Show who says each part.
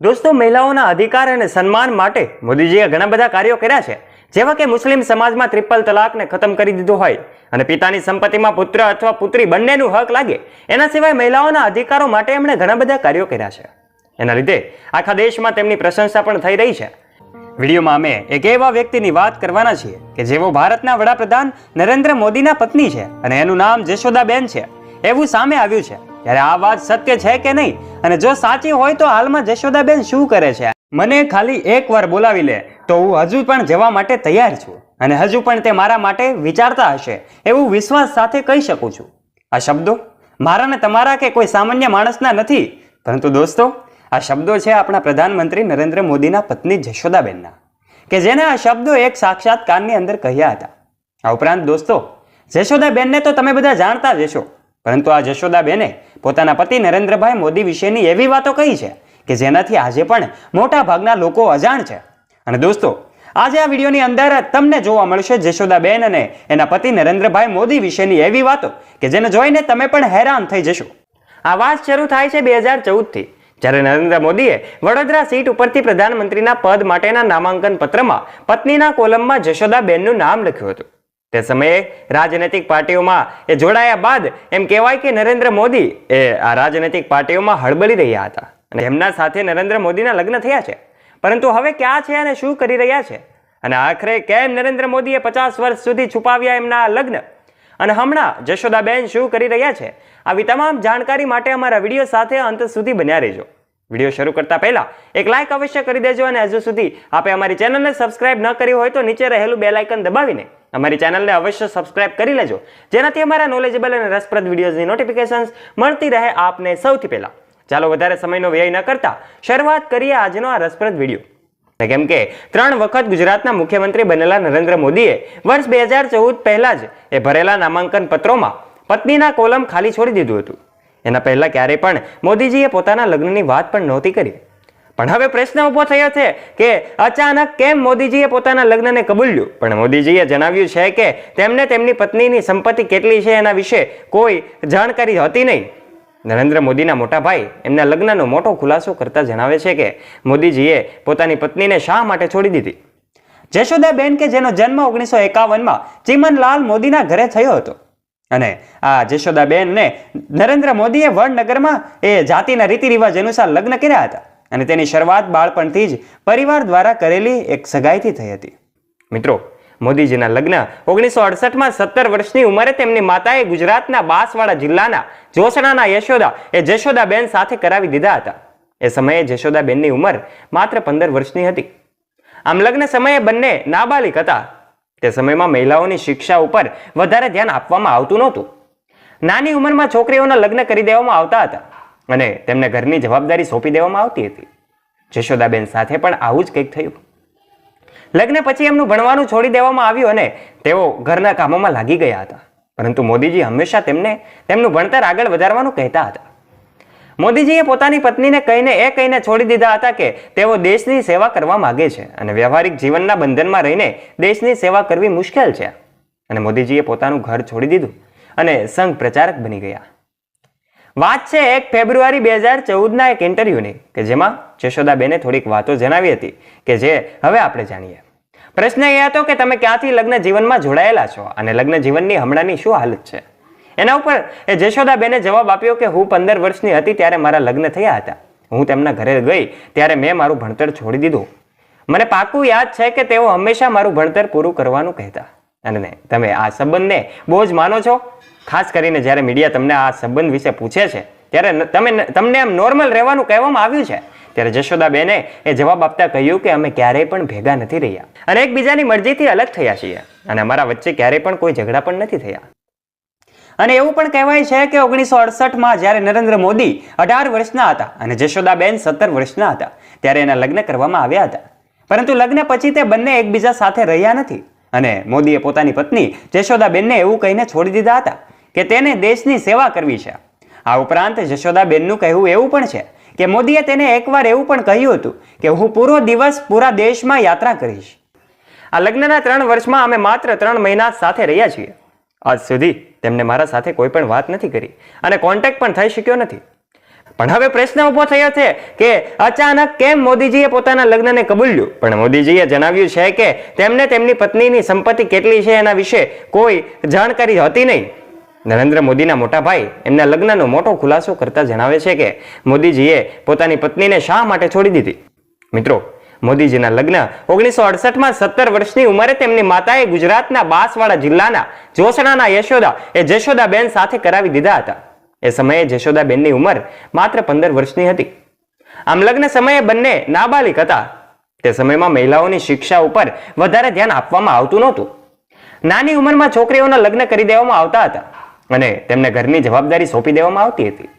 Speaker 1: દોસ્તો, મહિલાઓના અધિકાર અને સન્માન માટે મોદીજીએ ઘણા બધા કાર્યો કર્યા છે. જેવા કે મુસ્લિમ સમાજમાં ત્રિપલ તલાકને ખતમ કરી દીધો હોય અને પિતાની સંપત્તિમાં પુત્ર અથવા પુત્રી બંનેનું હક લાગે, એના સિવાય મહિલાઓના અધિકારો માટે એમણે ઘણા બધા કાર્યો કર્યા છે. એના લીધે આખા દેશમાં તેમની પ્રશંસા પણ થઈ રહી છે. વિડીયોમાં અમે એક એવા વ્યક્તિની વાત કરવાના છીએ કે જેઓ ભારતના વડાપ્રધાન નરેન્દ્ર મોદીના પત્ની છે અને એનું નામ જશોદાબેન છે. એવું સામે આવ્યું છે. ત્યારે આ વાત સત્ય છે કે નહીં? અને જો સાચી હોય તો હાલમાં જશોદાબેન શું કરે છે? મને ખાલી એક વાર બોલાવી લે, તો હું હજુ પણ જવા માટે તૈયાર છું. અને હજુ પણ તે મારા માટે વિચારતા હશે, એવું વિશ્વાસ સાથે કહી શકું છું. આ શબ્દો મારા ને તમારા કે કોઈ સામાન્ય માણસના નથી? પરંતુ દોસ્તો, આ શબ્દો છે આપણા પ્રધાનમંત્રી નરેન્દ્ર મોદીના પત્ની જશોદાબેનના, કે જેને આ શબ્દો એક સાક્ષાત્કારની અંદર કહ્યા હતા. આ ઉપરાંત દોસ્તો, જશોદાબેનને તો તમે બધા જાણતા જ હશો, પરંતુ આ જશોદાબેને પોતાના પતિ નરેન્દ્રભાઈ મોદી વિશેની એવી વાતો કહી છે કે જેનાથી આજે પણ મોટા ભાગના લોકો અજાણ છે. અને દોસ્તો, આજે આ વિડીયોની અંદર તમને જોવા મળશે જશોદાબેન અને એના પતિ નરેન્દ્રભાઈ મોદી વિશેની એવી વાતો કે જેને જોઈને તમે પણ હેરાન થઈ જશો. આ વાત શરૂ થાય છે બે હજાર ચૌદથી, જ્યારે નરેન્દ્ર મોદીએ વડોદરા સીટ ઉપરથી પ્રધાનમંત્રીના પદ માટેના નામાંકન પત્રમાં પત્નીના કોલમમાં જશોદાબેનનું નામ લખ્યું હતું. તે સમયે રાજનૈતિક પાર્ટીઓમાં એ જોડાયા બાદ એમ કહેવાય કે નરેન્દ્ર મોદી એ આ રાજનૈતિક પાર્ટીઓમાં હળબળી રહ્યા હતા. અને એમના સાથે નરેન્દ્ર મોદીના લગ્ન થયા છે. પરંતુ હવે ક્યાં છે અને શું કરી રહ્યા છે? અને આખરે કેમ નરેન્દ્ર મોદીએ પચાસ વર્ષ સુધી છુપાવ્યા એમના લગ્ન? અને હમણાં જશોદાબેન શું કરી રહ્યા છે? આવી તમામ જાણકારી માટે અમારા વીડિયો સાથે અંત સુધી બન્યા રહેજો. વીડિયો શરૂ કરતા પહેલા એક લાઇક અવશ્ય કરી દેજો અને હજુ સુધી આપે અમારી ચેનલને સબસ્ક્રાઇબ ન કરી હોય તો નીચે રહેલું બે લાઇકન દબાવીને અમારી ચેનલને અવશ્ય સબસ્ક્રાઇબ કરી લેજો. જેનાથી અમારા નોલેજેબલ અને રસપ્રદ વિડીયોઝની નોટિફિકેશન્સ મળતી રહે આપને સૌથી પહેલા. ચાલો વધારે સમયનો વ્યય ન કરતા શરૂઆત કરીએ આજનો આ રસપ્રદ વીડિયો કેમ કે ત્રણ વખત ગુજરાતના મુખ્યમંત્રી બનેલા નરેન્દ્ર મોદીએ વર્ષ બે હજાર ચૌદ પહેલા જ એ ભરેલા નામાંકન પત્રોમાં પત્નીના કોલમ ખાલી છોડી દીધું હતું. એના પહેલાં ક્યારેય પણ મોદીજીએ પોતાના લગ્નની વાત પણ નહોતી કરી. પણ હવે પ્રશ્ન ઊભો થયો છે કે અચાનક કેમ મોદીજીએ પોતાના લગ્નને કબૂલ્યું? પણ મોદીજીએ જણાવ્યું છે કે તેમને તેમની પત્નીની સંપત્તિ કેટલી છે એના વિશે કોઈ જાણકારી હતી નહીં. નરેન્દ્ર મોદીના મોટા ભાઈ એમના લગ્નનો મોટો ખુલાસો કરતા જણાવે છે કે મોદીજીએ પોતાની પત્નીને શા માટે છોડી દીધી? જશોદાબેન કે જેનો જન્મ ઓગણીસો એકાવનમાં ચીમનલાલ મોદીના ઘરે થયો હતો. અને આ જશોદાબેનને નરેન્દ્ર મોદીએ વડનગરમાં એ જાતિના રીતિ રિવાજ અનુસાર લગ્ન કર્યા હતા. અને તેની શરૂઆત બાળપણથી જ પરિવાર દ્વારા કરેલી એક સગાઈથી થઈ હતી. મિત્રો, મોદીજીના લગ્ન ઓગણીસો અડસઠમાં સત્તર વર્ષની ઉંમરે તેમની માતાએ ગુજરાતના બાંસવાડા જિલ્લાના જોસણાના યશોદા એ જશોદાબેન સાથે કરાવી દીધા હતા. એ સમયે જશોદાબેનની ઉંમર માત્ર પંદર વર્ષની હતી. આમ લગ્ન સમયે બંને નાબાલિક હતા. તે સમયમાં મહિલાઓની શિક્ષા ઉપર વધારે ધ્યાન આપવામાં આવતું નહોતું. નાની ઉંમરમાં છોકરીઓના લગ્ન કરી દેવામાં આવતા હતા અને તેમને ઘરની જવાબદારી સોંપી દેવામાં આવતી હતી. જશોદાબેન સાથે પણ આવું જ કંઈક થયું. લગ્ન પછી એમનું ભણવાનું છોડી દેવામાં આવ્યું અને તેઓ ઘરના કામોમાં લાગી ગયા હતા. પરંતુ મોદીજી હંમેશા તેમને તેમનું ભણતર આગળ વધારવાનું કહેતા હતા. મોદીજીએ પોતાની પત્નીને કહીને એ કહીને છોડી દીધા હતા કે તેઓ દેશની સેવા કરવા માગે છે અને વ્યવહારિક જીવનના બંધનમાં રહીને દેશની સેવા કરવી મુશ્કેલ છે. અને મોદીજીએ પોતાનું ઘર છોડી દીધું અને સંઘ પ્રચારક બની ગયા. વાત છે એક ફેબ્રુઆરી બે હજાર ચૌદના એક ઇન્ટરવ્યૂની કે જેમાં જશોદાબેને થોડીક વાતો જણાવી હતી કે જે હવે આપણે જાણીએ. પ્રશ્ન એ હતો કે તમે ક્યાંથી લગ્ન જીવનમાં જોડાયેલા છો અને લગ્ન જીવનની હમણાંની શું હાલત છે? એના ઉપર જશોદાબેને જવાબ આપ્યો કે હું પંદર વર્ષની હતી ત્યારે મારા લગ્ન થયા હતા. હું તેમના ઘરે ગઈ ત્યારે મેં મારું ભણતર છોડી દીધું. મને પાકું યાદ છે કે તેઓ હંમેશા મારું ભણતર પૂરું કરવાનું કહેતા. અને તમે આ સંબંધને બહુ જ માનો છો. ખાસ કરીને જ્યારે મીડિયા તમને આ સંબંધ વિશે પૂછે છે, ત્યારે તમે તમને એમ નોર્મલ રહેવાનું કહેવામાં આવ્યું છે. ત્યારે જશોદાબેને એ જવાબ આપતા કહ્યું કે અમે ક્યારેય પણ ભેગા નથી રહ્યા. અને એકબીજાની મરજીથી અલગ થયા છીએ. અને અમારા વચ્ચે ક્યારેય પણ કોઈ ઝઘડા પણ નથી થયા. અને એવું પણ કહેવાય છે કે ઓગણીસો અડસઠમાં જ્યારે નરેન્દ્ર મોદી અઢાર વર્ષના હતા અને જશોદાબેન સત્તર વર્ષના હતા, ત્યારે એના લગ્ન કરવામાં આવ્યા હતા. પરંતુ લગ્ન પછી તે બંને એકબીજા સાથે રહ્યા નથી અને મોદીએ પોતાની પત્ની જશોદાબેનને એવું કહીને છોડી દીધા હતા કે તેને દેશની સેવા કરવી છે. આ ઉપરાંત જશોદાબેનનું કહેવું એવું પણ છે કે મોદીએ તેને એકવાર એવું પણ કહ્યું હતું કે હું પૂરો દિવસ પૂરા દેશમાં યાત્રા કરીશ. આ લગ્નના ત્રણ વર્ષમાં અમે માત્ર ત્રણ મહિના સાથે રહ્યા છીએ. આજ સુધી તેમને મારા સાથે કોઈ પણ વાત નથી કરી અને કોન્ટેક્ટ પણ થઈ શક્યો નથી. પણ હવે પ્રશ્ન ઊભો થયો છે કે અચાનક કેમ મોદીજીએ પોતાના લગ્નને કબૂલ્યું? પણ મોદીજીએ જણાવ્યું છે કે તેમને તેમની પત્નીની સંપત્તિ કેટલી છે એના વિશે કોઈ જાણકારી હતી નહીં. નરેન્દ્ર મોદીના મોટા ભાઈ એમના લગ્નનો મોટો ખુલાસો કરતા જણાવે છે કે મોદીજીએ પોતાની પત્નીને શા માટે છોડી દીધી? મિત્રો મોદીજીના લગ્ન. ઓગણીસો અડસઠમાં સત્તર વર્ષની ઉંમરે તેમની માતાએ ગુજરાતના બાંસવાડા જિલ્લાના જોસણાના યશોદા એ જશોદાબેન સાથે કરાવી દીધા હતા. એ સમયે જશોદાબેનની ઉંમર માત્ર પંદર વર્ષની હતી. આમ લગ્ન સમયે બંને નાબાલિક હતા. તે સમયમાં મહિલાઓની શિક્ષા ઉપર વધારે ધ્યાન આપવામાં આવતું નહોતું. નાની ઉંમરમાં છોકરીઓના લગ્ન કરી દેવામાં આવતા હતા અને તેમને ઘરની જવાબદારી સોંપી દેવામાં આવતી હતી.